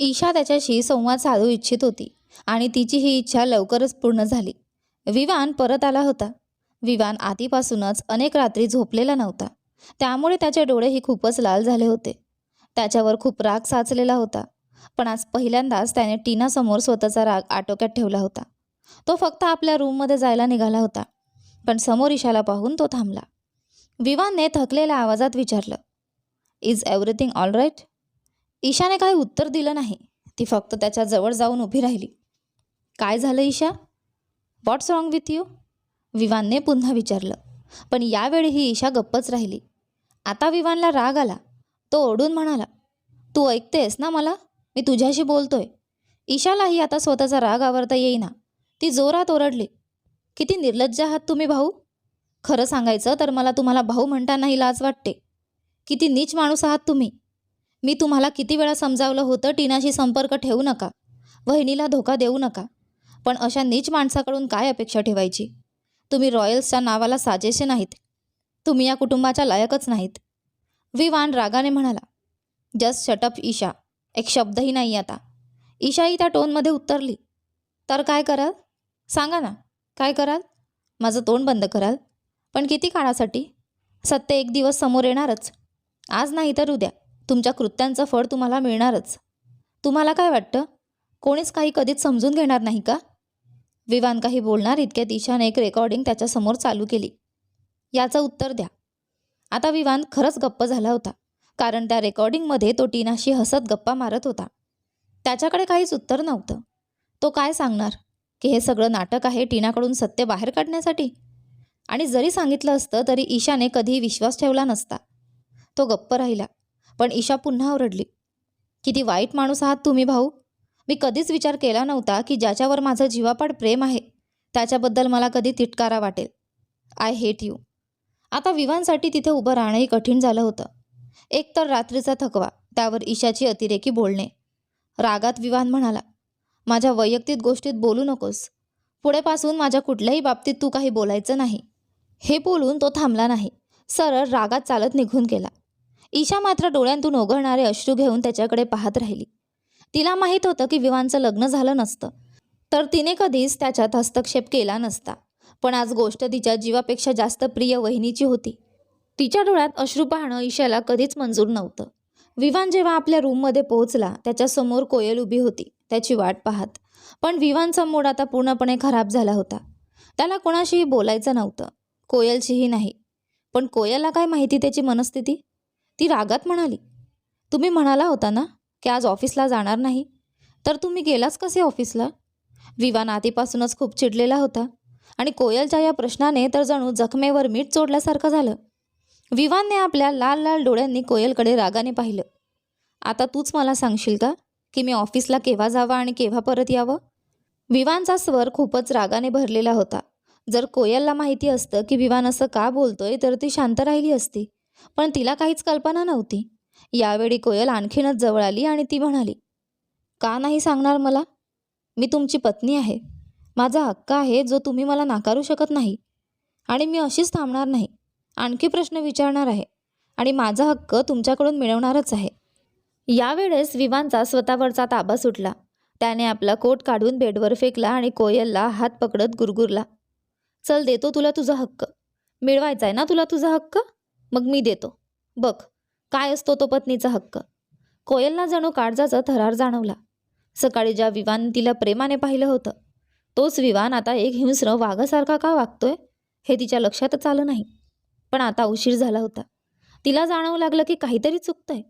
ईशा त्याच्याशी संवाद साधू इच्छित होती आणि तिची ही इच्छा लवकरच पूर्ण झाली. विवान परत आला होता. विवान आधीपासूनच अनेक रात्री झोपलेला नव्हता. त्यामुळे त्याचे डोळेही खूपच लाल झाले होते. त्याच्यावर खूप राग साचलेला होता. पण आज पहिल्यांदाच त्याने टीनासमोर स्वतःचा राग आटोक्यात ठेवला होता. तो फक्त आपल्या रूममध्ये जायला निघाला होता. पण समोर ईशाला पाहून तो थांबला. विवानने थकलेल्या आवाजात विचारलं इज एव्हरीथिंग ऑल राईट ईशाने काही उत्तर दिलं नाही. ती फक्त त्याच्याजवळ जाऊन उभी राहिली. काय झालं Isha? What's wrong with you विवानने पुन्हा विचारलं. पण यावेळीही ईशा गप्पच राहिली. आता विवानला राग आला. तो ओढून म्हणाला तू ऐकतेस ना मला? मी तुझ्याशी बोलतोय. ईशालाही आता स्वतःचा राग आवरता येईना. ती जोरात ओरडली किती निर्लज्ज आहात तुम्ही भाऊ? खरं सांगायचं तर मला तुम्हाला भाऊ म्हणतानाही लाज वाटते. किती नीच माणूस आहात तुम्ही. मी तुम्हाला किती वेळा समजावलं होतं टीनाशी संपर्क ठेवू नका. वहिनीला धोका देऊ नका. पण अशा नीच माणसाकडून काय अपेक्षा ठेवायची? तुम्ही रॉयल्सच्या नावाला साजेसे नाहीत. तुम्ही या कुटुंबाच्या लायकच नाहीत. विवान रागाने म्हणाला जस्ट शटअप ईशा. एक शब्दही नाही आता. ईशाही त्या टोनमध्ये उत्तरली तर काय कराल? सांगा ना. काय कराल? माझं तोंड बंद कराल. पण किती काळासाठी? सत्य एक दिवस समोर येणारच. आज नाही तर उद्या. तुमच्या कृत्यांचं फळ तुम्हाला मिळणारच. तुम्हाला काय वाटतं? कोणीच काही कधीच समजून घेणार नाही का? विवान काही बोलणार इतक्यात ईशाने एक रेकॉर्डिंग त्याच्यासमोर चालू केली. याचं उत्तर द्या. आता विवान खरंच गप्प झाला होता कारण त्या रेकॉर्डिंगमध्ये तो टीनाशी हसत गप्पा मारत होता. त्याच्याकडे काहीच उत्तर नव्हतं. तो काय सांगणार? की हे सगळं नाटक आहे टीनाकडून सत्य बाहेर काढण्यासाठी? आणि जरी सांगितलं असतं तरी ईशाने कधीही विश्वास ठेवला नसता. तो गप्प राहिला. पण ईशा पुन्हा ओरडली किती वाईट माणूस आहात तुम्ही भाऊ. मी कधीच विचार केला नव्हता की ज्याच्यावर माझं जीवापाड प्रेम आहे त्याच्याबद्दल मला कधी तिटकारा वाटेल. I hate you. आता विवांसाठी तिथे उभं राहणंही कठीण झालं होतं. एक तर रात्रीचा थकवा त्यावर ईशाची अतिरेकी बोलणे. रागात विवान म्हणाला माझ्या वैयक्तिक गोष्टीत बोलू नकोस. पुढेपासून माझ्या कुठल्याही बाबतीत तू काही बोलायचं नाही. हे बोलून तो थांबला नाही. सरळ रागात चालत निघून गेला. ईशा मात्र डोळ्यांतून ओघळणारे अश्रू घेऊन त्याच्याकडे पाहत राहिली. तिला माहीत होतं की विवानचं लग्न झालं नसतं. तर तिने कधीच त्याच्यात हस्तक्षेप केला नसता. पण आज गोष्ट तिच्या जीवापेक्षा जास्त प्रिय वहिनीची होती. तिच्या डोळ्यात अश्रू पाहणं ईशाला कधीच मंजूर नव्हतं. विवान जेव्हा आपल्या रूममध्ये पोहोचला त्याच्यासमोर कोयल उभी होती त्याची वाट पाहत. पण विवानचा मूड आता पूर्णपणे खराब झाला होता. त्याला कोणाशीही बोलायचं नव्हतं. कोयलशीही नाही. पण कोयलला काय माहिती त्याची मनस्थिती? ती रागात म्हणाली तुम्ही म्हणाला होता ना की आज ऑफिसला जाणार नाही? तर तुम्ही गेलाच कसे ऑफिसला? विवान आधीपासूनच खूप चिडलेला होता आणि कोयलच्या या प्रश्नाने तर जणू जखमेवर मीठ चोडल्यासारखं झालं. विवानने आपल्या लाल लाल डोळ्यांनी कोयलकडे रागाने पाहिलं. आता तूच मला सांगशील का की मी ऑफिसला केव्हा जावं आणि केव्हा परत यावं? विवानचा स्वर खूपच रागाने भरलेला होता. जर कोयलला माहिती असतं की विवान असं का बोलतोय तर ती शांत राहिली असती. पण तिला काहीच कल्पना नव्हती. यावेळी कोयल आणखीनच जवळ आली आणि ती म्हणाली का नाही सांगणार मला? मी तुमची पत्नी आहे. माझा हक्क आहे जो तुम्ही मला नाकारू शकत नाही. आणि मी अशीच थांबणार नाही. आणखी प्रश्न विचारणार आहे. आणि माझा हक्क तुमच्याकडून मिळवणारच आहे. यावेळेस विवानचा स्वतःवरचा ताबा सुटला. त्याने आपला कोट काढून बेडवर फेकला आणि कोयलला हात पकडत गुरगुरला चल देतो तुला तुझा हक्क. मिळवायचा आहे ना तुला तुझा हक्क? मग मी देतो. बघ काय असतो तो पत्नीचा हक्क? कोयलला जणू काळजाचा थरार जाणवला. सकाळी ज्या विवान तिला प्रेमाने पाहिलं होतं तोच विवान आता एक हिंस्र वाघासारखा का वागतोय? हे तिच्या लक्षातच आलं नाही. पण आता उशीर झाला होता. तिला जाणवू लागलं की काहीतरी चुकतंय.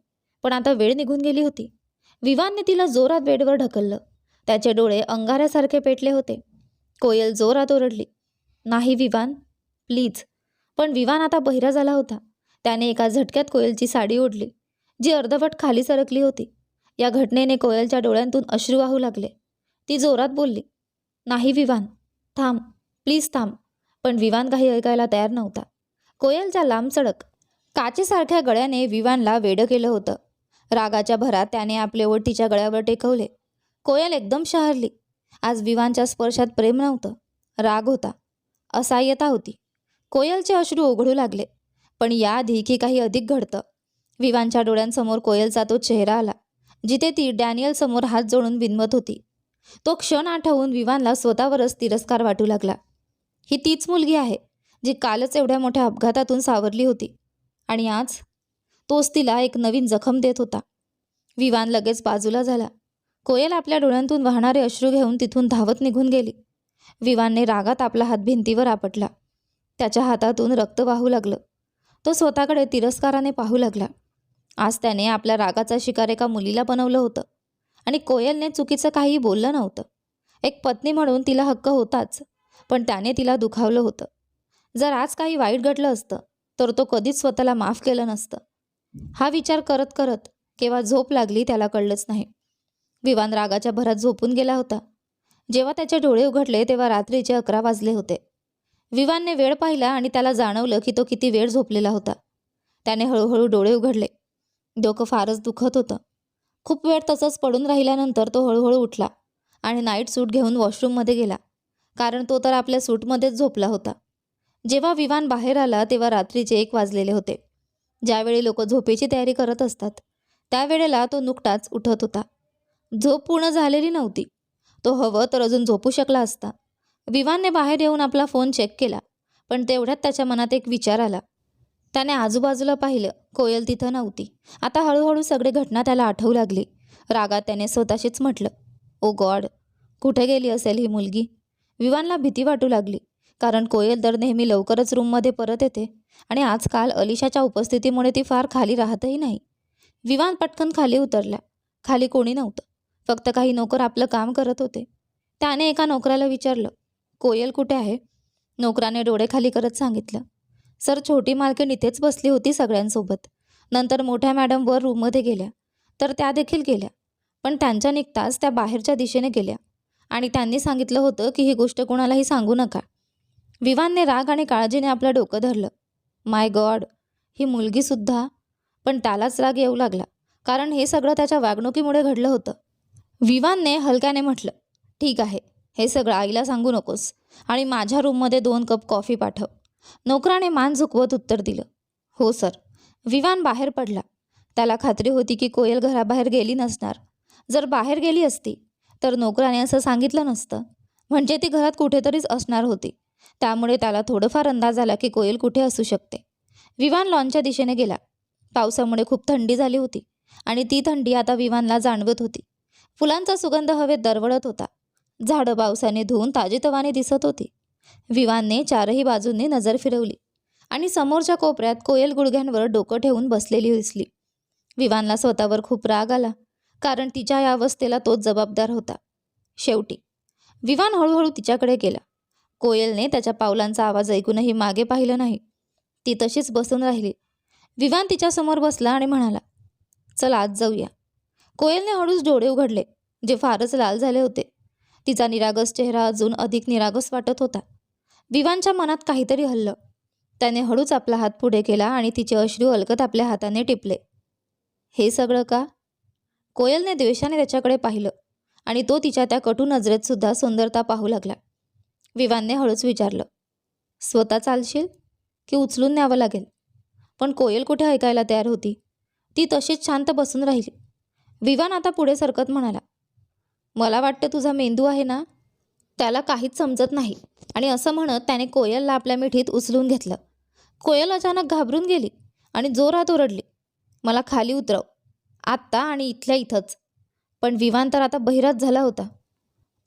पण आता वेळ निघून गेली होती. विवानने तिला जोरात बेडवर ढकललं. त्याचे डोळे अंगाऱ्यासारखे पेटले होते. कोयल जोरात ओरडली. नाही विवान प्लीज. पण विवान आता बहिरा झाला होता. त्याने एका झटक्यात कोयलची साडी ओढली जी अर्धवट खाली सरकली होती. या घटनेने कोयलच्या डोळ्यांतून अश्रू वाहू लागले. ती जोरात बोलली नाही विवान थांब प्लीज थांब पण विवान काही ऐकायला तयार नव्हता. कोयलच्या लांब चडक काचेसारख्या गळ्याने विवानला वेडं केलं होतं. रागाच्या भरात त्याने आपले ओठ तिच्या गळ्यावर टेकवले. कोयल एकदम शहरली. आज विवानच्या स्पर्शात प्रेम नव्हतं राग होता असहाय्यता होती. कोयलचे अश्रू ओघळू लागले. पण याआधी की काही अधिक घडतं. विवानच्या डोळ्यांसमोर कोयलचा तो चेहरा आला जिथे ती डॅनियल समोर हात जोडून बिनवत होती. तो क्षण आठवून विवानला स्वतःवरच तिरस्कार वाटू लागला. ही तीच मुलगी आहे जी कालच एवढ्या मोठ्या अपघातातून सावरली होती. आणि आज तोच तिला एक नवीन जखम देत होता. विवान लगेच बाजूला झाला. कोयल आपल्या डोळ्यांतून वाहणारे अश्रू घेऊन तिथून धावत निघून गेली. विवानने रागात आपला हात भिंतीवर आपटला. त्याच्या हातातून रक्त वाहू लागलं. तो स्वतःकडे तिरस्काराने पाहू लागला. आज त्याने आपल्या रागाचा शिकार एका मुलीला बनवलं होतं आणि कोयलने चुकीचं काहीही बोललं नव्हतं. एक पत्नी म्हणून तिला हक्क होताच पण त्याने तिला दुखावलं होतं. जर आज काही वाईट घडलं असतं तर तो कधीच स्वतःला माफ केलं नसतं. हा विचार करत करत केव्हा झोप लागली त्याला कळलंच नाही. विवान रागाच्या भरात झोपून गेला होता. जेव्हा त्याचे डोळे उघडले तेव्हा रात्रीचे अकरा वाजले होते. विवानने वेळ पाहिला आणि त्याला जाणवलं की तो किती वेळ झोपलेला होता. त्याने हळूहळू डोळे उघडले. डोकं फारच दुखत होतं. खूप वेळ तसंच पडून राहिल्यानंतर तो हळूहळू उठला आणि नाईट सूट घेऊन वॉशरूममध्ये गेला कारण तो तर आपल्या सूटमध्येच झोपला होता. जेव्हा विमान बाहेर आला तेव्हा रात्रीचे एक वाजलेले होते. ज्यावेळी लोक झोपेची तयारी करत असतात त्यावेळेला तो नुकताच उठत होता. झोप पूर्ण झालेली नव्हती. तो हवं तर अजून झोपू शकला असता. विवानने बाहेर येऊन आपला फोन चेक केला पण तेवढ्यात त्याच्या मनात एक विचार आला. त्याने आजूबाजूला पाहिलं कोयल तिथं नव्हती. आता हळूहळू सगळी घटना त्याला आठवू लागली. रागात त्याने स्वतःशीच म्हटलं ओ गॉड कुठे गेली असेल ही मुलगी? विवानला भीती वाटू लागली कारण कोयल तर नेहमी लवकरच रूममध्ये परत येते आणि आजकाल अलिशाच्या उपस्थितीमुळे ती फार खाली राहतही नाही. विमान पटकन खाली उतरला. खाली कोणी नव्हतं. फक्त काही नोकर आपलं काम करत होते. त्याने एका नोकराला विचारलं कोयल कुठे आहे? नोकराने डोळे खाली करत सांगितलं. सर छोटी मालकीण इथेच बसली होती सगळ्यांसोबत. नंतर मोठ्या मॅडम वर रूममध्ये गेल्या. तर त्या देखील गेल्या. पण त्यांच्या निघताच त्या बाहेरच्या दिशेने गेल्या. आणि त्यांनी सांगितलं होतं की ही गोष्ट कोणालाही सांगू नका. विवानने राग आणि काळजीने आपलं डोकं धरलं. माय गॉड ही मुलगीसुद्धा पण त्यालाच राग येऊ लागला. कारण हे सगळं त्याच्या वागणुकीमुळे घडलं होतं. विवानने हलक्याने म्हटलं ठीक आहे. हे सगळं आईला सांगू नकोस. आणि माझ्या रूममध्ये दोन कप कॉफी पाठव. नोकराने मान झुकवत उत्तर दिलं. हो सर. विवान बाहेर पडला. त्याला खात्री होती की कोयल घराबाहेर गेली नसणार. जर बाहेर गेली असती तर नोकराने असं सांगितलं नसतं. म्हणजे ती घरात कुठेतरीच असणार होती. त्यामुळे त्याला थोडंफार अंदाज आला की कोयल कुठे असू शकते. विमान लॉनच्या दिशेने गेला. पावसामुळे खूप थंडी झाली होती. आणि ती थंडी आता विवानला जाणवत होती. फुलांचा सुगंध हवेत दरवळत होता. झाडं पावसाने धुवून ताजेतवाने दिसत होती. विवानने चारही बाजूंनी नजर फिरवली आणि समोरच्या कोपऱ्यात कोयल गुडघ्यांवर डोकं ठेवून बसलेली दिसली. विवानला स्वतःवर खूप राग आला कारण तिच्या या अवस्थेला तोच जबाबदार होता. शेवटी विवान हळूहळू तिच्याकडे गेला. कोयलने त्याच्या पावलांचा आवाज ऐकूनही मागे पाहिलं नाही. ती तशीच बसून राहिली. विवान तिच्यासमोर बसला आणि म्हणाला चल आज जाऊया. कोयलने हळूच डोळे उघडले जे फारच लाल झाले होते. तिचा निरागस चेहरा अजून अधिक निरागस वाटत होता. विवानच्या मनात काहीतरी हल्लं. त्याने हळूच आपला हात पुढे केला आणि तिचे अश्रू अलगत आपल्या हाताने टिपले. हे सगळं का? कोयलने द्वेषाने त्याच्याकडे पाहिलं आणि तो तिच्या त्या कटू नजरेत सुद्धा सुंदरता पाहू लागला. विवानने हळूच विचारलं स्वतः चालशील की उचलून न्यावं लागेल? पण कोयल कुठे ऐकायला तयार होती? ती तशीच शांत बसून राहिली. विवान आता पुढे सरकत म्हणाला मला वाटतं तुझा मेंदू आहे ना त्याला काहीच समजत नाही. आणि असं म्हणत त्याने कोयलला आपल्या मिठीत उचलून घेतलं. कोयल अचानक घाबरून गेली आणि जोरात ओरडली मला खाली उतरव. आत्ता आणि इथल्या इथंच. पण विमान तर आता बहिरात झाला होता.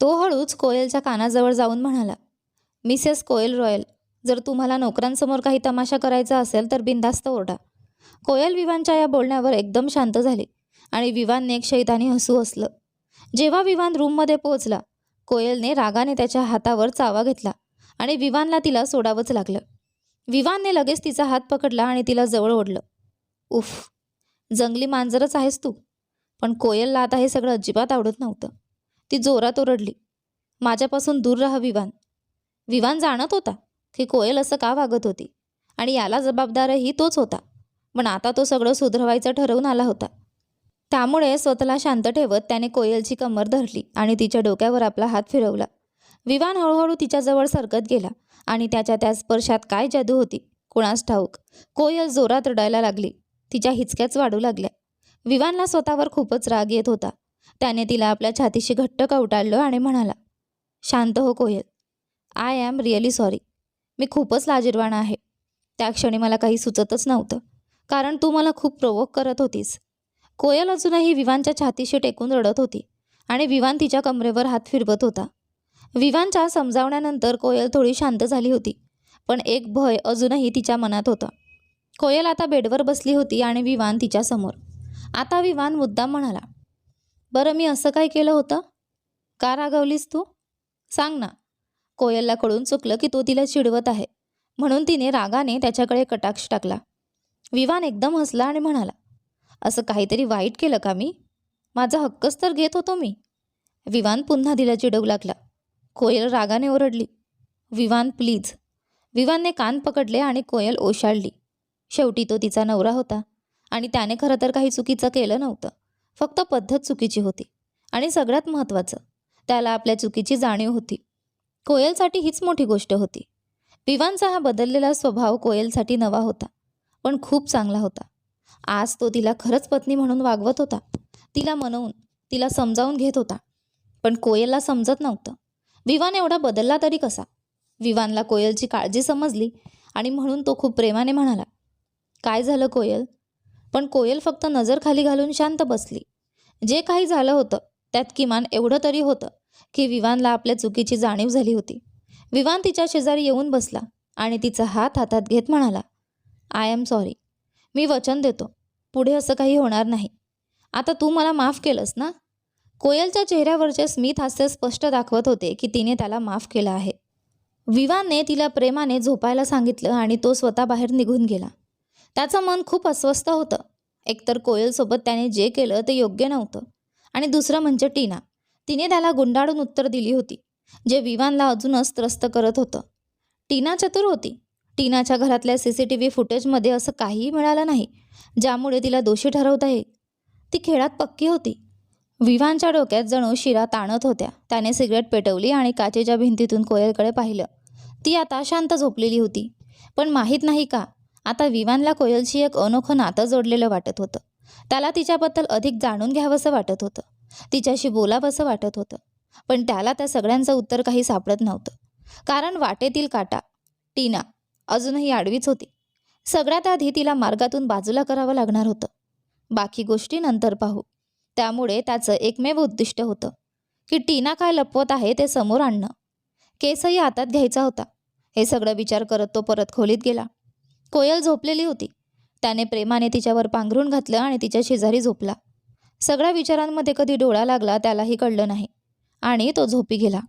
तो हळूच कोयलच्या कानाजवळ जाऊन म्हणाला मिसेस कोयल रॉयल जर तुम्हाला नोकरांसमोर काही तमाशा करायचा असेल तर बिनधास्त ओरडा. कोयल विवानच्या या बोलण्यावर एकदम शांत झाली आणि विवानने एक शैतानी हसू हसलं. जेव्हा विमान रूममध्ये पोहोचला कोयलने रागाने त्याच्या हातावर चावा घेतला आणि विवानला तिला सोडावंच लागलं. विवानने लगेच तिचा हात पकडला आणि तिला जवळ ओढलं. उफ जंगली मांजरच आहेस तू. पण कोयलला आता हे सगळं अजिबात आवडत नव्हतं. ती जोरात ओरडली. माझ्यापासून दूर राहा विवान. विवान जाणत होता की कोयल असं का वागत होती आणि याला जबाबदारही तोच होता. पण आता तो सगळं सुधरवायचं ठरवून आला होता. त्यामुळे स्वतःला शांत ठेवत त्याने कोयलची कमर धरली आणि तिच्या डोक्यावर आपला हात फिरवला. विवान हळूहळू तिच्याजवळ सरकत गेला आणि त्याच्या त्या स्पर्शात काय जादू होती? कुणास ठाऊक. कोयल जोरात रडायला लागली. तिच्या हिचक्याच वाढू लागल्या. विवानला स्वतःवर खूपच राग येत होता. त्याने तिला आपल्या छातीशी घट्ट कवटाळलं आणि म्हणाला शांत हो Koyal. I am really sorry. मी खूपच लाजिरवाणा आहे. त्या क्षणी मला काही सुचतच नव्हतं. कारण तू मला खूप प्रोवोक करत होतीस. कोयल अजूनही विवानच्या छातीशी टेकून रडत होती आणि विवान तिच्या कमरेवर हात फिरवत होता. विवानच्या समजावण्यानंतर कोयल थोडी शांत झाली होती पण एक भय अजूनही तिच्या मनात होता. कोयल आता बेडवर बसली होती आणि विवान तिच्यासमोर आता विवान मुद्दाम म्हणाला बरं मी असं काय केलं होतं? का रागवलीस तू? सांग ना. कोयलला कळून चुकलं की तो तिला चिडवत आहे म्हणून तिने रागाने त्याच्याकडे कटाक्ष टाकला. विवान एकदम हसला आणि म्हणाला असं काहीतरी वाईट केलं का मी? माझा हक्कच तर घेत होतो मी. विवान पुन्हा तिला चिडवू लागला. कोयल रागाने ओरडली. विवान प्लीज. विवानने कान पकडले आणि कोयल ओशाळली. शेवटी तो तिचा नवरा होता आणि त्याने खरं तर काही चुकीचं केलं नव्हतं. फक्त पद्धत चुकीची होती आणि सगळ्यात महत्त्वाचं त्याला आपल्या चुकीची जाणीव होती. कोयलसाठी हीच मोठी गोष्ट होती. विवानचा हा बदललेला स्वभाव कोयलसाठी नवा होता पण खूप चांगला होता. आज तो तिला खरंच पत्नी म्हणून वागवत होता. तिला मनवून तिला समजावून घेत होता. पण कोयलला समजत नव्हतं. विवान एवढा बदलला तरी कसा? विवानला कोयलची काळजी समजली आणि म्हणून तो खूप प्रेमाने म्हणाला काय झालं कोयल? पण कोयल फक्त नजर खाली घालून शांत बसली. जे काही झालं होतं त्यात किमान एवढं तरी होतं की विवानला आपल्या चुकीची जाणीव झाली होती. विवान तिच्या शेजारी येऊन बसला आणि तिचा हात हातात घेत म्हणाला आय एम सॉरी. मी वचन देतो. पुढे असं काही होणार नाही. आता तू मला माफ केलंस ना? कोयलच्या चेहऱ्यावरचे स्मित हास्य स्पष्ट दाखवत होते की तिने त्याला माफ केलं आहे. विवानने तिला प्रेमाने झोपायला सांगितलं आणि तो स्वतः बाहेर निघून गेला. त्याचं मन खूप अस्वस्थ होतं. एकतर कोयलसोबत त्याने जे केलं ते योग्य नव्हतं. आणि दुसरं म्हणजे टीना. तिने त्याला गुंडाळून उत्तर दिली होती जे विवानला अजूनच त्रस्त करत होतं. टीना चतुर होती. टीनाच्या घरातल्या सी सी टी व्ही फुटेजमध्ये असं काहीही मिळालं नाही ज्यामुळे तिला दोषी ठरवता येईल. ती खेळात पक्की होती. विवानच्या डोक्यात जणू शिरा ताणत होत्या. त्याने सिगरेट पेटवली आणि काचेच्या भिंतीतून कोयलकडे पाहिलं. ती आता शांत झोपलेली होती. पण माहीत नाही का आता विवानला कोयलशी एक अनोखं नातं जोडलेलं वाटत होतं. त्याला तिच्याबद्दल अधिक जाणून घ्यावंसं वाटत होतं. तिच्याशी बोलावंसं वाटत होतं. पण त्याला त्या सगळ्यांचं उत्तर काही सापडत नव्हतं. कारण वाटेतील काटा टीना अजूनही आडवीच होती. सगळ्यात आधी तिला मार्गातून बाजूला करावं लागणार होतं. बाकी गोष्टी नंतर पाहू. त्यामुळे त्याचं एकमेव उद्दिष्ट होतं. की टीना काय लपवत आहे ते समोर आणणं. केसही हातात घ्यायचा होता. हे सगळं विचार करत तो परत खोलीत गेला. कोयल झोपलेली होती. त्याने प्रेमाने तिच्यावर पांघरून घातलं आणि तिच्या शेजारी झोपला. सगळ्या विचारांमध्ये कधी डोळा लागला त्यालाही कळलं नाही. आणि तो झोपी गेला.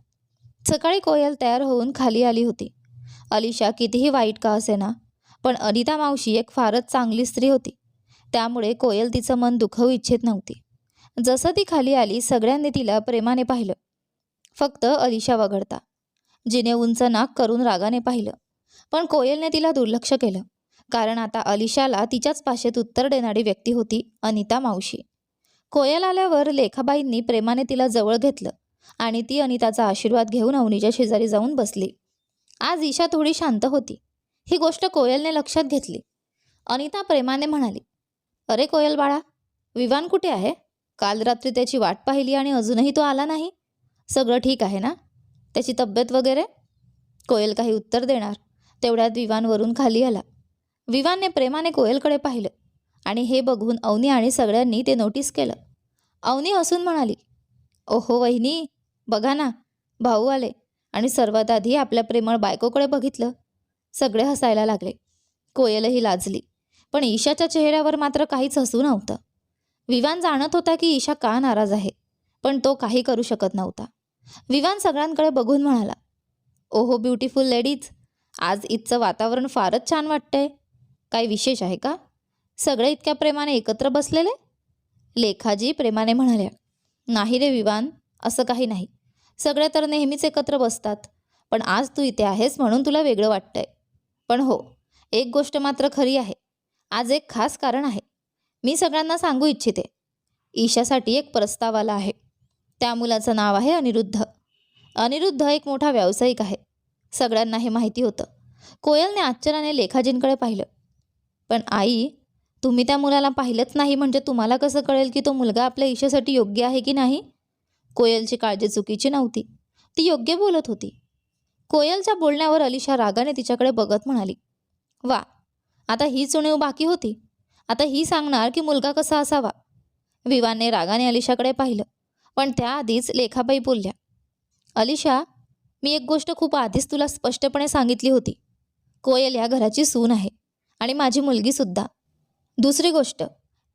सकाळी कोयल तयार होऊन खाली आली होती. अलिशा कितीही वाईट का असेना पण अनिता मावशी एक फारच चांगली स्त्री होती. त्यामुळे कोयल तिचं मन दुखवू इच्छित नव्हती. जसं ती खाली आली सगळ्यांनी तिला प्रेमाने पाहिलं. फक्त अलिशा वगळता. जिने उंच नाक करून रागाने पाहिलं. पण कोयलने तिला दुर्लक्ष केलं. कारण आता अलिशाला तिच्याच भाषेत उत्तर देणारी व्यक्ती होती अनिता मावशी. कोयल आल्यावर लेखाबाईंनी प्रेमाने तिला जवळ घेतलं आणि ती अनिताचा आशीर्वाद घेऊन अवनीच्या शेजारी जाऊन बसली. आज ईशा थोडी शांत होती. ही गोष्ट कोयलने लक्षात घेतली. अनिता प्रेमाने म्हणाली अरे कोयल बाळा विवान कुठे आहे? काल रात्री त्याची वाट पाहिली आणि अजूनही तो आला नाही. सगळं ठीक आहे ना? त्याची तब्येत वगैरे? कोयल काही उत्तर देणार तेवढ्यात विवानवरून खाली आला. विवानने प्रेमाने कोयलकडे पाहिलं आणि हे बघून अवनी आणि सगळ्यांनी ते नोटीस केलं. अवनी हसून म्हणाली ओहो वहिनी बघा ना भाऊ आले. आणि सर्वात आधी आपल्या प्रेमळ बायकोकडे बघितलं सगळे हसायला लागले. कोयलही लाजली. पण ईशाच्या चेहऱ्यावर मात्र काहीच हसू नव्हतं. विवान जाणत होता की ईशा का नाराज आहे पण तो काही करू शकत नव्हता. विवान सगळ्यांकडे बघून म्हणाला ओहो ब्युटिफुल लेडीज आज इथचं वातावरण फारच छान वाटतंय. काही विशेष आहे का? सगळे इतक्या प्रेमाने एकत्र बसलेले? लेखाजी प्रेमाने म्हणाल्या नाही रे विवान असं काही नाही. सगळे तर नेहमीच एकत्र बसतात. पण आज तू इथे आहेस म्हणून तुला वेगळं वाटतंय. पण हो एक गोष्ट मात्र खरी आहे. आज एक खास कारण आहे. मी सगळ्यांना सांगू इच्छिते. ईशासाठी एक प्रस्ताव आला आहे. त्या मुलाचं नाव आहे अनिरुद्ध. अनिरुद्ध एक मोठा व्यावसायिक आहे. सगळ्यांना हे माहिती होतं. कोयलने आश्चर्याने लेखाजींकडे पाहिलं. पण आई तुम्ही त्या मुलाला पाहिलंच नाही म्हणजे तुम्हाला कसं कळेल की तो मुलगा आपल्या ईशासाठी योग्य आहे की नाही? कोयलची काळजी चुकीची नव्हती. ती योग्य बोलत होती. कोयलच्या बोलण्यावर अलिशा रागाने तिच्याकडे बघत म्हणाली वा आता ही उणीव बाकी होती. आता ही सांगणार की मुलगा कसा असावा. विवानने रागाने अलिशाकडे पाहिलं पण त्याआधीच लेखाबाई बोलल्या अलिशा मी एक गोष्ट खूप आधीच तुला स्पष्टपणे सांगितली होती. कोयल या घराची सून आहे आणि माझी मुलगीसुद्धा दुसरी गोष्ट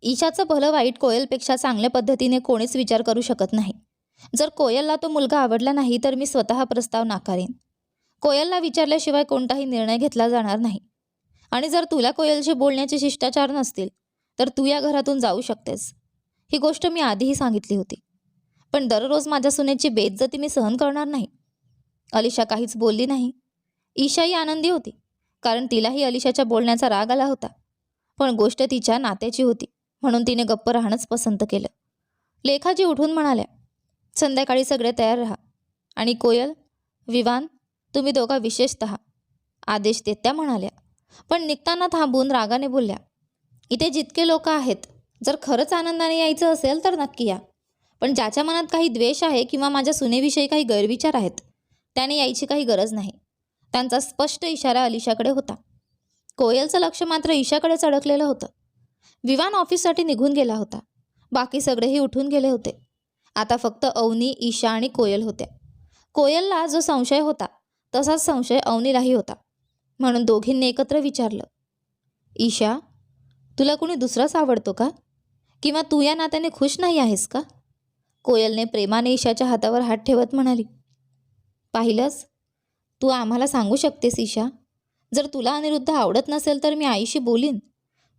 ईशाचं भलं वाईट कोयलपेक्षा चांगल्या पद्धतीने कोणीच विचार करू शकत नाही. जर कोयलला तो मुलगा आवडला नाही तर मी स्वतः प्रस्ताव नाकारेन. कोयलला विचारल्याशिवाय कोणताही निर्णय घेतला जाणार नाही. आणि जर तुला कोयलशी बोलण्याचे शिष्टाचार नसतील तर तू या घरातून जाऊ शकतेस. ही गोष्ट मी आधीही सांगितली होती. पण दररोज माझ्या सुनेची बेज्जती मी सहन करणार नाही. अलिशा काहीच बोलली नाही. ईशाही आनंदी होती कारण तिलाही अलिशाच्या बोलण्याचा राग आला होता. पण गोष्ट तिच्या नात्याची होती म्हणून तिने गप्प राहणंच पसंत केलं. लेखाजी उठून म्हणाल्या संध्याकाळी सगळे तयार राहा. आणि कोयल विवान तुम्ही दोघा विशेषत आदेश देत त्या म्हणाल्या. पण निघताना थांबून रागाने बोलल्या इथे जितके लोक आहेत जर खरंच आनंदाने यायचं असेल तर नक्की या. पण ज्याच्या मनात काही द्वेष आहे किंवा माझ्या सुनेविषयी काही गैरविचार आहेत त्याने यायची काही गरज नाही. त्यांचा स्पष्ट इशारा अलिशाकडे होता. कोयलचं लक्ष मात्र ईशाकडेच अडकलेलं होतं. विवान ऑफिससाठी निघून गेला होता. बाकी सगळेही उठून गेले होते. आता फक्त अवनी ईशा आणि कोयल होत्या. कोयलला जो संशय होता तसाच संशय अवनीलाही होता. म्हणून दोघींनी एकत्र विचारलं ईशा तुला कुणी दुसराच आवडतो का? किंवा तू या नात्याने खुश नाही आहेस का? कोयलने प्रेमाने ईशाच्या हातावर हात ठेवत म्हणाली पाहिलंस तू आम्हाला सांगू शकतेस ईशा. जर तुला अनिरुद्ध आवडत नसेल तर मी आईशी बोलीन.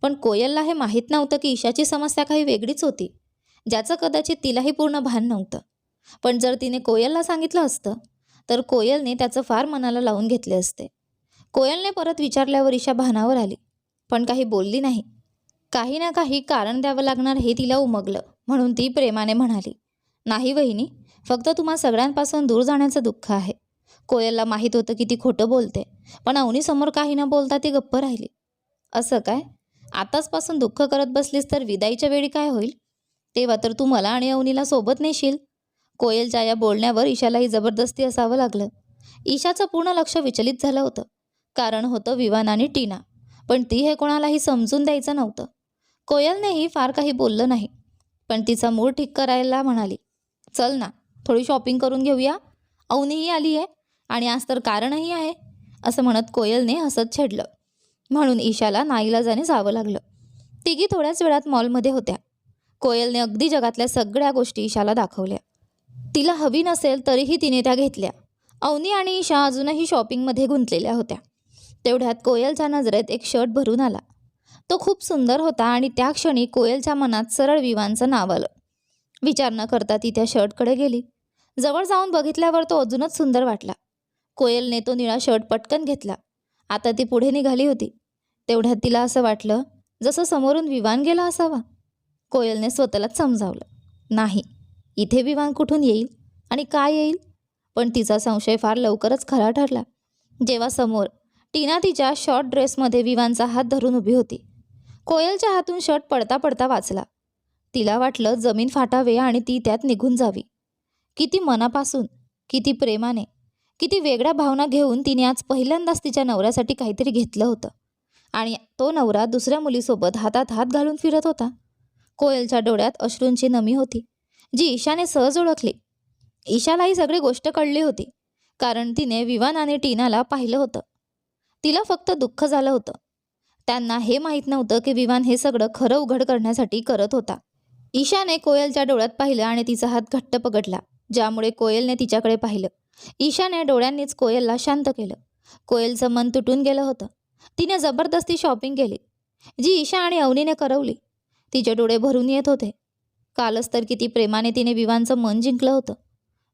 पण कोयलला हे माहीत नव्हतं की ईशाची समस्या काही वेगळीच होती. ज्याचं कदाचित तिलाही पूर्ण भान नव्हतं. पण जर तिने कोयलला सांगितलं असतं तर कोयलने त्याचं फार मनाला लावून घेतले असते. कोयलने परत विचारल्यावर ईशा भानावर आली. पण काही बोलली नाही. काही ना काही कारण द्यावं लागणार हे तिला उमगलं म्हणून ती प्रेमाने म्हणाली नाही वहिनी फक्त तुम्हा सगळ्यांपासून दूर जाण्याचं दुःख आहे. कोयलला माहीत होतं की ती खोटं बोलते पण अवनीसमोर काही न बोलता ती गप्प राहिली. असं काय? आताचपासून दुःख करत बसलीस तर विदाईच्या वेळी काय होईल? तेव्हा तर तू मला आणि अवनीला सोबत नेशील. कोयलच्या या बोलण्यावर ईशालाही जबरदस्ती असावं लागलं. ईशाचं पूर्ण लक्ष विचलित झालं होतं. कारण होतं विवान आणि टीना पण ती हे कोणालाही समजून द्यायचं नव्हतं. कोयलनेही फार काही बोललं नाही पण तिचा मूड ठीक करायला म्हणाली चल ना थोडी शॉपिंग करून घेऊया. अवनीही आली आहे आणि आज तर कारणही आहे असं म्हणत कोयलने हसत छेडलं. म्हणून ईशाला नाईलाजाने जावं लागलं. तिघी थोड्याच वेळात मॉलमध्ये होत्या. कोयलने अगदी जगातल्या सगळ्या गोष्टी ईशाला दाखवल्या. तिला हवी नसेल तरीही तिने त्या घेतल्या. अवनी आणि ईशा अजूनही शॉपिंगमध्ये गुंतलेल्या होत्या. तेवढ्यात कोयलच्या नजरेत एक शर्ट भरून आला. तो खूप सुंदर होता आणि त्या क्षणी कोयलच्या मनात सरळ विवांचं नाव आलं. विचार न करता ती त्या शर्टकडे गेली. जवळ जाऊन बघितल्यावर तो अजूनच सुंदर वाटला. कोयलने तो निळा शर्ट पटकन घेतला. आता ती पुढे निघाली होती. तेवढ्यात तिला असं वाटलं जसं समोरून विमान गेला असावा. कोयलने स्वतःलाच समजावलं. नाही इथे विमान कुठून येईल आणि काय येईल? पण तिचा संशय फार लवकरच खरा ठरला. जेव्हा समोर टीना तिच्या शॉर्ट ड्रेसमध्ये विवानचा हात धरून उभी होती. कोयलच्या हातून शर्ट पडता पडता वाचला. तिला वाटलं जमीन फाटावे आणि ती त्यात निघून जावी. किती मनापासून किती प्रेमाने किती वेगळ्या भावना घेऊन तिने आज पहिल्यांदाच तिच्या नवऱ्यासाठी काहीतरी घेतलं होतं. आणि तो नवरा दुसऱ्या मुलीसोबत हातात हात घालून फिरत होता. कोयलच्या डोळ्यात अश्रूंची नमी होती जी ईशाने सहज ओळखली. ईशाला ही सगळी गोष्ट कळली होती कारण तिने विवान आणि टीनाला पाहिलं होतं. तिला फक्त दुःख झालं होतं. त्यांना हे माहीत नव्हतं की विवान हे सगळं खरं उघड करण्यासाठी करत होता. ईशाने कोयलच्या डोळ्यात पाहिलं आणि तिचा हात घट्ट पकडला ज्यामुळे कोयलने तिच्याकडे पाहिलं. ईशाने डोळ्यांनीच कोयलला शांत केलं. कोयलचं मन तुटून गेलं होतं. तिने जबरदस्ती शॉपिंग केली जी ईशा आणि अवनीने करवली. तिचे डोळे भरून येत होते. कालच तर किती प्रेमाने तिने विवांचं मन जिंकलं होतं.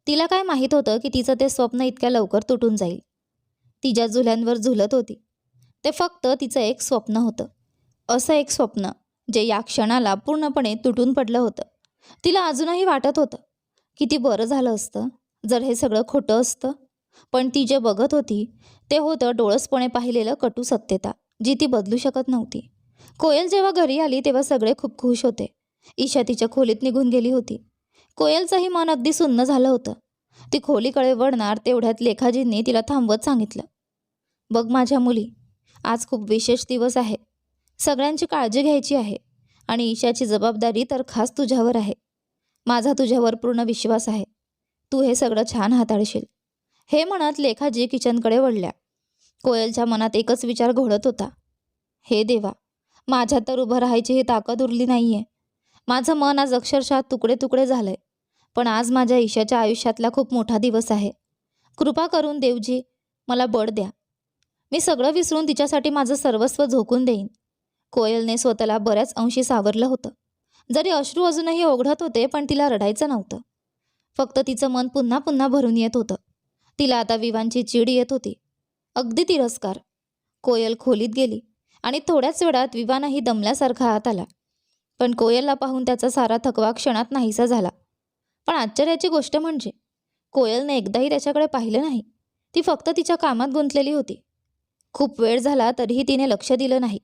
तिला काय माहीत होतं की तिचं ते स्वप्न इतक्या लवकर तुटून जाईल. तिच्या झुल्यांवर झुलत होती. ते फक्त तिचं एक स्वप्न होतं. असं एक स्वप्न जे या क्षणाला पूर्णपणे तुटून पडलं होतं. तिला अजूनही वाटत होतं. किती बरं झालं असतं जर हे सगळं खोटं असतं. पण ती जे बघत होती ते होतं डोळसपणे पाहिलेलं कटू सत्यता जी ती बदलू शकत नव्हती. कोयल जेव्हा घरी आली तेव्हा सगळे खूप खुश होते. ईशा तिच्या खोलीत निघून गेली होती. कोयलचंही मन अगदी सुन्न झालं होतं. ती खोलीकडे वळणार तेवढ्यात लेखाजींनी तिला थांबवत सांगितलं बघ माझ्या मुली आज खूप विशेष दिवस आहे. सगळ्यांची काळजी घ्यायची आहे आणि ईशाची जबाबदारी तर खास तुझ्यावर आहे. माझा तुझ्यावर पूर्ण विश्वास आहे. तू हे सगळं छान हाताळशील. हे म्हणत लेखाजी किचनकडे वळल्या. कोयलच्या मनात एकच विचार घोळत होता. हे देवा माझ्यात तर उभं राहायची ही ताकद उरली नाही आहे माझं मन आज अक्षरशः तुकडे तुकडे झालंय. पण आज माझ्या ईशाच्या आयुष्यातला खूप मोठा दिवस आहे. कृपा करून देवजी मला बळ द्या. मी सगळं विसरून तिच्यासाठी माझं सर्वस्व झोकून देईन. कोयलने स्वतःला बऱ्याच अंशी सावरलं होतं. जरी अश्रू अजूनही ओघडत होते पण तिला रडायचं नव्हतं. फक्त तिचं मन पुन्हा पुन्हा भरून येत होतं. तिला आता विवांची चीड येत होती. अगदी तिरस्कार. कोयल खोलीत गेली. आणि थोड्याच वेळात विवानाही दमल्यासारखा आत आला. पण कोयलला पाहून त्याचा सारा थकवा क्षणात नाहीसा झाला. पण आश्चर्याची गोष्ट म्हणजे कोयलने एकदाही त्याच्याकडे पाहिलं नाही. ती फक्त तिच्या कामात गुंतलेली होती. खूप वेळ झाला तरीही तिने लक्ष दिलं नाही.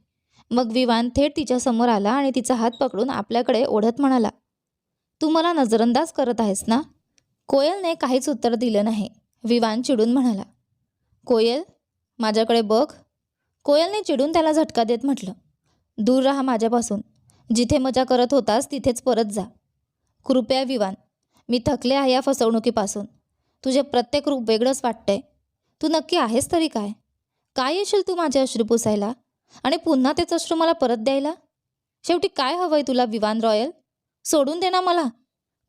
मग विवान थेट तिच्यासमोर आला आणि तिचा हात पकडून आपल्याकडे ओढत म्हणाला तू मला नजरअंदाज करत आहेस ना? कोयलने काहीच उत्तर दिलं नाही. विवान चिडून म्हणाला कोयल माझ्याकडे बघ कोयलने चिडून त्याला झटका देत म्हटलं दूर राहा माझ्यापासून. जिथे मजा करत होतास तिथेच परत जा. कृपया विवान मी थकले आहे या फसवणुकीपासून. तुझे प्रत्येक रूप वेगळंच वाटतंय. तू नक्की आहेस तरी काय? काय येशील तू माझे अश्रू पुसायला? आणि पुन्हा तेच अश्रू मला परत द्यायला? शेवटी काय हवंय तुला विवान रॉयल? सोडून दे ना मला.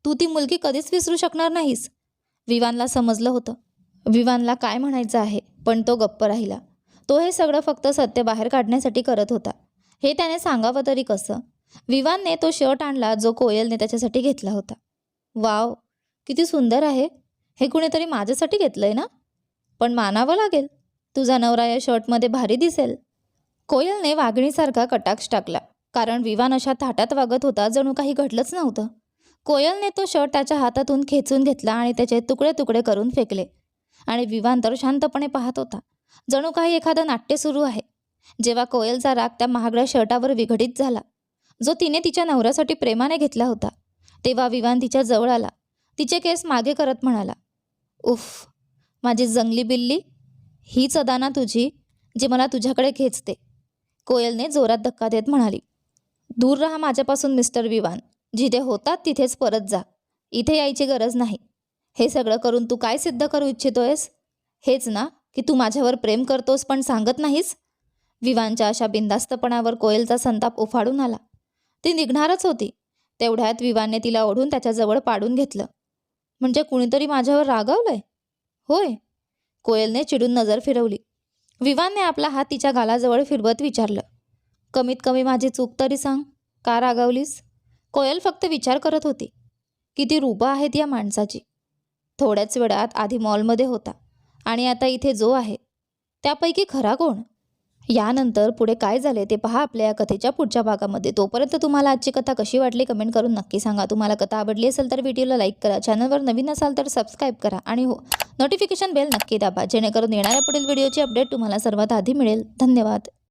तू ती मुलगी कधीच विसरू शकणार नाहीस. विवानला समजलं होतं. विवानला काय म्हणायचं आहे पण तो गप्प राहिला. तो हे सगळं फक्त सत्य बाहेर काढण्यासाठी करत होता. हे त्याने सांगावं तरी कसं? विवानने तो शर्ट आणला जो कोयलने त्याच्यासाठी घेतला होता. वाव किती सुंदर आहे. हे कुणीतरी माझ्यासाठी घेतलंय ना? पण मानावं लागेल. तुझा नवरा या शर्टमध्ये भारी दिसेल. कोयलने वाघणीसारखा कटाक्ष टाकला कारण विवान अशा थाटात वागत होता जणू काही घडलंच नव्हतं. कोयलने तो शर्ट त्याच्या हातातून खेचून घेतला आणि त्याचे तुकडे तुकडे करून फेकले. आणि विवान तर शांतपणे पाहत होता. जणू काही एखादं नाट्य सुरू आहे. जेव्हा कोयलचा राग त्या महागड्या शर्टावर विघटित झाला जो तिने तिच्या नवऱ्यासाठी प्रेमाने घेतला होता तेव्हा विवान तिच्या जवळ आला तिचे केस मागे करत म्हणाला उफ माझी जंगली बिल्ली हीच अदाना तुझी जी मला तुझ्याकडे खेचते कोयलने जोरात धक्का देत म्हणाली दूर राहा माझ्यापासून मिस्टर विवान. जिथे होतात तिथेच परत जा. इथे यायची गरज नाही. हे सगळं करून तू काय सिद्ध करू इच्छितोयस? हेच ना की तू माझ्यावर प्रेम करतोस पण सांगत नाहीस? विवानच्या अशा बिंदास्तपणावर कोयलचा संताप उफाडून आला. ती निघणारच होती. तेवढ्यात विवानने तिला ओढून त्याच्याजवळ पाडून घेतलं. म्हणजे कुणीतरी माझ्यावर रागावलंय? होय. कोयलने चिडून नजर फिरवली. विवानने आपला हात तिच्या गालाजवळ फिरवत विचारलं. कमीत कमी माझी चूक तरी सांग. का रागावलीस? कोयल फक्त विचार करत होती. किती रूपं आहेत या माणसाची? थोड्याच वेळात आधी मॉलमध्ये होता. आणि आता इथे जो आहे त्यापैकी खरा कोण? यानंतर पुढे काय झाले ते पहा आपल्या या कथेच्या पुढच्या भागामध्ये. तोपर्यंत तुम्हाला आजची कथा कशी वाटली कमेंट करून नक्की सांगा. तुम्हाला कथा आवडली असेल तर व्हिडिओला लाईक करा. चॅनलवर नवीन असाल तर सबस्क्राईब करा. आणि हो नोटिफिकेशन बेल नक्की दाबा जेणेकरून येणाऱ्या पुढील व्हिडिओची अपडेट तुम्हाला सर्वात आधी मिळेल. धन्यवाद.